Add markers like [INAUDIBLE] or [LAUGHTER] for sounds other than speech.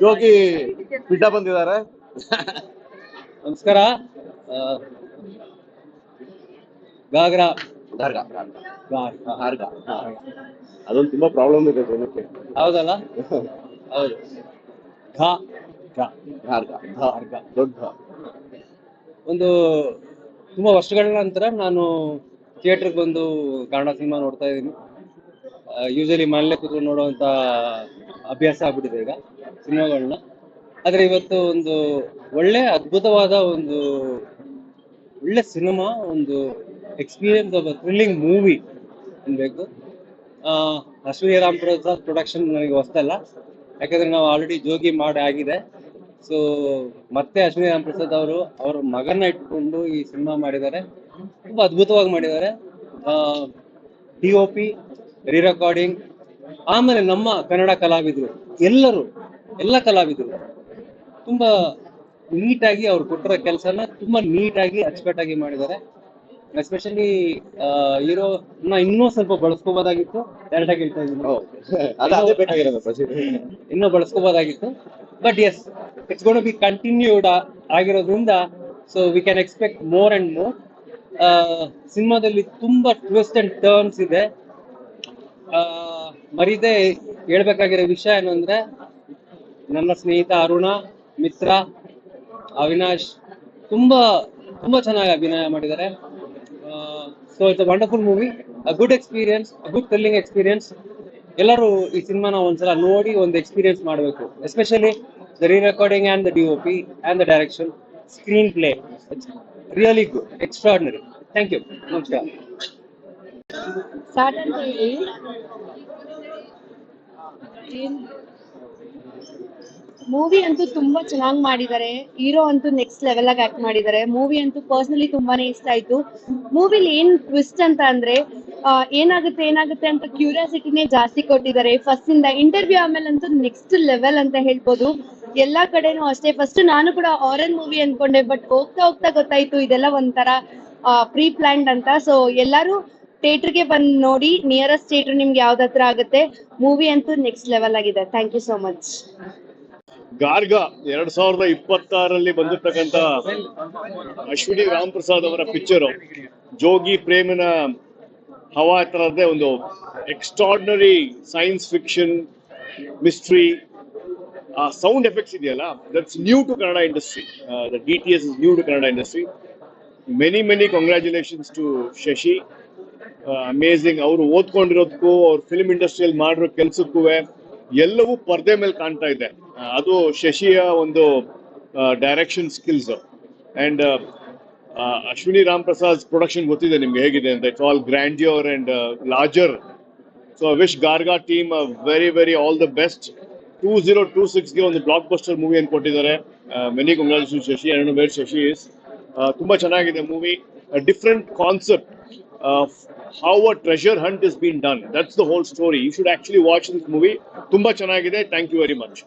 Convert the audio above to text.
ಜೋಗಿ ಬಿಡ್ಡ ಬಂದಿದ್ದಾರೆ. ನಮಸ್ಕಾರ. ಗಾಗ್ರಾ ಅದೊಂದು ತುಂಬಾ ಪ್ರಾಬ್ಲಮ್ ಇದೆ ಜನಕ್ಕೆ. ಹೌದಲ್ಲ? [LAUGHS] ಹೌದು. ಘಾ. ದೊಡ್ಡ ಒಂದು ತುಂಬಾ ವರ್ಷಗಳ ನಂತರ ನಾನು ಥಿಯೇಟರ್ಗೆ ಬಂದು ಕನ್ನಡ ಸಿನಿಮಾ ನೋಡ್ತಾ ಇದ್ದೀನಿ. ಯೂಶಲಿ ಮನೇಲೆ ಕೂತ್ಕೊಂಡು ನೋಡುವಂತ ಅಭ್ಯಾಸ ಆಗ್ಬಿಟ್ಟಿದೆ ಈಗ ಸಿನಿಮಾಗಳನ್ನ ಆದ್ರೆ ಇವತ್ತು ಒಂದು ಒಳ್ಳೆ ಅದ್ಭುತವಾದ ಒಂದು ಒಳ್ಳೆ ಸಿನಿಮಾ ಒಂದು ಎಕ್ಸ್ಪೀರಿಯನ್ಸ್ ಆಫ್ ಥ್ರಿಲ್ಲಿಂಗ್ ಮೂವಿ ಅನ್ಬೇಕು. ಆ, ಅಶ್ವಿನಿ ರಾಮ್ ಪ್ರಸಾದ್ ಪ್ರೊಡಕ್ಷನ್ ನನಗೆ ಹೊಸ್ತಲ್ಲ. ಯಾಕಂದ್ರೆ ನಾವು ಆಲ್ರೆಡಿ ಜೋಗಿ ಮಾಡಿ ಆಗಿದೆ. ಸೊ ಮತ್ತೆ ಅಶ್ವಿನಿ ರಾಮ್ ಪ್ರಸಾದ್ ಅವರು ಅವರ ಮಗನ ಇಟ್ಕೊಂಡು ಈ ಸಿನಿಮಾ ಮಾಡಿದ್ದಾರೆ. ತುಂಬಾ ಅದ್ಭುತವಾಗಿ ಮಾಡಿದ್ದಾರೆ. D O P re recording ಆಮೇಲೆ ನಮ್ಮ ಕನ್ನಡ ಕಲಾವಿದರು ಎಲ್ಲರೂ ಎಲ್ಲ ಕಲಾವಿದರು ತುಂಬಾ ನೀಟಾಗಿ ಅವ್ರು ಕೊಟ್ಟಿರೋ ಕೆಲಸನ ತುಂಬಾ ನೀಟಾಗಿ ಅಚ್ಚುಕಟ್ಟಾಗಿ ಮಾಡಿದ್ದಾರೆ. ಎಸ್ಪೆಷಲಿ ಹೀರೋ ಇನ್ನೂ ಸ್ವಲ್ಪ ಬಳಸ್ಕೋಬೋದಾಗಿತ್ತು. ಡೈರೆಕ್ಟ್ ಆಗಿ ಹೇಳ್ತಾ ಇದ್ದೀನಿ. ಇನ್ನೂ ಬಳಸ್ಕೋಬೋದಾಗಿತ್ತು. But as it's gonna be continued ಆಗಿರೋದ್ರಿಂದ so we can expect more and more ಸಿನಿಮಾದಲ್ಲಿ ತುಂಬಾ ಟ್ವಿಸ್ಟ್ ಅಂಡ್ ಟರ್ನ್ಸ್ ಇದೆ. ಆ, ಮರೀದೆ ಹೇಳ್ಬೇಕಾಗಿರೋ ವಿಷಯ ಏನು ಅಂದ್ರೆ, ನನ್ನ ಸ್ನೇಹಿತ ಅರುಣ, ಮಿತ್ರ, ಅವಿನಾಶ್ ತುಂಬಾ ತುಂಬಾ ಚೆನ್ನಾಗಿ ಅಭಿನಯ ಮಾಡಿದ್ದಾರೆ. So it's a wonderful movie a good experience a good thrilling experience ಎಲ್ಲರೂ ಈ ಸಿನಿಮಾನ ಒಂದ್ಸಲ ನೋಡಿ ಒಂದು ಎಕ್ಸ್ಪೀರಿಯನ್ಸ್ ಮಾಡಬೇಕು. Especially the re recording and the D O P and the direction screenplay really good extraordinary thank you ನಮಸ್ಕಾರ ಹೇಳಿ movie ಅಂತೂ ತುಂಬಾ ಚೆನ್ನಾಗಿ ಮಾಡಿದ್ದಾರೆ ಹೀರೋ ಅಂತೂ ನೆಕ್ಸ್ಟ್ ಲೆವೆಲ್ ಆಗಿ ಆಕ್ಟ್ ಮಾಡಿದ್ದಾರೆ ಮೂವಿ ಅಂತೂ ಪರ್ಸನಲಿ ತುಂಬಾನೇ ಇಷ್ಟ ಆಯ್ತು. ಮೂವಿಲಿ ಏನ್ ಟ್ವಿಸ್ಟ್ ಅಂತ ಅಂದ್ರೆ ಏನಾಗುತ್ತೆ ಏನಾಗುತ್ತೆ ಅಂತ ಕ್ಯೂರಿಯಾಸಿಟಿನೇ ಜಾಸ್ತಿ ಕೊಟ್ಟಿದ್ದಾರೆ ಫಸ್ಟ್ ಇಂದ ಇಂಟರ್ವ್ಯೂ ಆಮೇಲೆ ಅಂತೂ ನೆಕ್ಸ್ಟ್ ಲೆವೆಲ್ ಅಂತ ಹೇಳ್ಬೋದು. ಎಲ್ಲಾ ಕಡೆನೂ ಅಷ್ಟೇ. ಫಸ್ಟ್ ನಾನು ಕೂಡ ಆರನ್ ಮೂವಿ ಅನ್ಕೊಂಡೆ ಬಟ್ ಹೋಗ್ತಾ ಹೋಗ್ತಾ ಗೊತ್ತಾಯ್ತು. ಇದೆಲ್ಲ ಒಂಥರ ಪ್ರೀ ಪ್ಲಾನ್ಡ್ ಅಂತ. ಸೊ ಎಲ್ಲರೂ ಥಿಯೇಟರ್ಗೆ ಬಂದ್ ನೋಡಿ ನಿಯರೆಸ್ಟ್ ಥಿಯೇಟರ್ ನಿಮ್ಗೆ ಯಾವ್ದು ಹತ್ರ ಆಗುತ್ತೆ ಮೂವಿ ಅಂತೂ ನೆಕ್ಸ್ಟ್ ಲೆವೆಲ್ ಆಗಿದೆ. Thank you so much Garga, ಎರಡ್ ಸಾವಿರದ ಇಪ್ಪತ್ತಾರಲ್ಲಿ ಬಂದಿರ್ತಕ್ಕಂತ ಅಶ್ವಿನಿ ರಾಮ್ ಪ್ರಸಾದ್ ಅವರ ಪಿಕ್ಚರ್ ಜೋಗಿ ಪ್ರೇಮನ ಹವಾ ತರದೇ ಒಂದು ಎಕ್ಸ್ಟ್ರಾರ್ಡಿನರಿ ಸೈನ್ಸ್ ಫಿಕ್ಷನ್ ಮಿಸ್ಟ್ರಿ ಆ ಸೌಂಡ್ ಎಫೆಕ್ಟ್ಸ್ ಇದೆಯಲ್ಲ that's new to Kannada industry the D T S is new to Kannada industry many many congratulations to Shashi amazing ಅವರು ಓದ್ಕೊಂಡಿರೋದಕ್ಕೂ ಅವ್ರು ಫಿಲ್ಮ್ ಇಂಡಸ್ಟ್ರಿಯಲ್ಲಿ ಮಾಡಿರೋ ಕೆಲಸಕ್ಕೂ ಎಲ್ಲವೂ ಪರ್ದೆ ಮೇಲೆ ಕಾಣ್ತಾ ಇದೆ. ಅದು ಶಶಿಯ ಒಂದು direction skills and Ashwini Ram Prasad production ಗೊತ್ತಿದೆ ನಿಮ್ಗೆ ಹೇಗಿದೆ ಅಂತ? It's all grandeur and larger so wish Garga team very very all the best two zero two ಸಿಕ್ಸ್ಗೆ ಒಂದು ಬ್ಲಾಕ್ ಬಸ್ಟರ್ ಮೂವಿ ಅಂತ ಕೊಟ್ಟಿದ್ದಾರೆ ಮೆನಿ ಕಂಗ್ರಾಚುಲೇಷನ್ ಶಶಿ. ಎರಡು ವೇರ್ ಶಶಿ ಇಸ್ ತುಂಬಾ ಚೆನ್ನಾಗಿದೆ movie different concept how a treasure hunt is been done that's the whole story you should actually watch this movie ತುಂಬಾ ಚೆನ್ನಾಗಿದೆ thank you very much